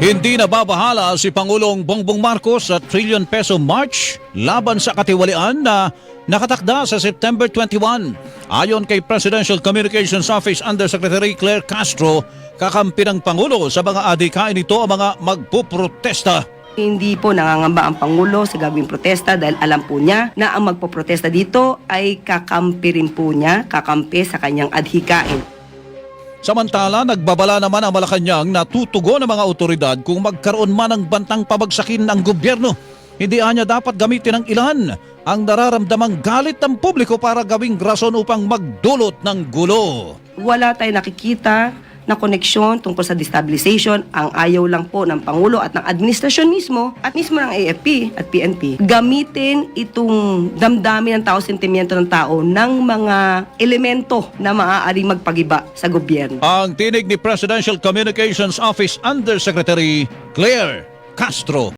Hindi nababahala si Pangulong Bongbong Marcos sa trillion peso march laban sa katiwalian na nakatakda sa September 21. Ayon kay Presidential Communications Office Undersecretary Claire Castro, kakampi ng Pangulo sa mga adikain nito ang mga magpuprotesta. Hindi po nangangamba ang Pangulo sa gagawing protesta dahil alam po niya na ang magpoprotesta dito ay kakampi rin po niya, kakampi sa kanyang adhikain. Samantala, nagbabala naman ang Malacanang na tutugon ng mga otoridad kung magkaroon man ng bantang pabagsakin ng gobyerno. Hindi anya dapat gamitin ng ilan ang nararamdamang galit ng publiko para gawing rason upang magdulot ng gulo. Wala tayong nakikita na koneksyon tungkol sa destabilization. Ang ayaw lang po ng Pangulo at ng administrasyon mismo at mismo ng AFP at PNP gamitin itong damdamin ng tao, sentimiento ng tao ng mga elemento na maaaring magpagiba sa gobyerno. Ang tinig ni Presidential Communications Office Undersecretary Claire Castro.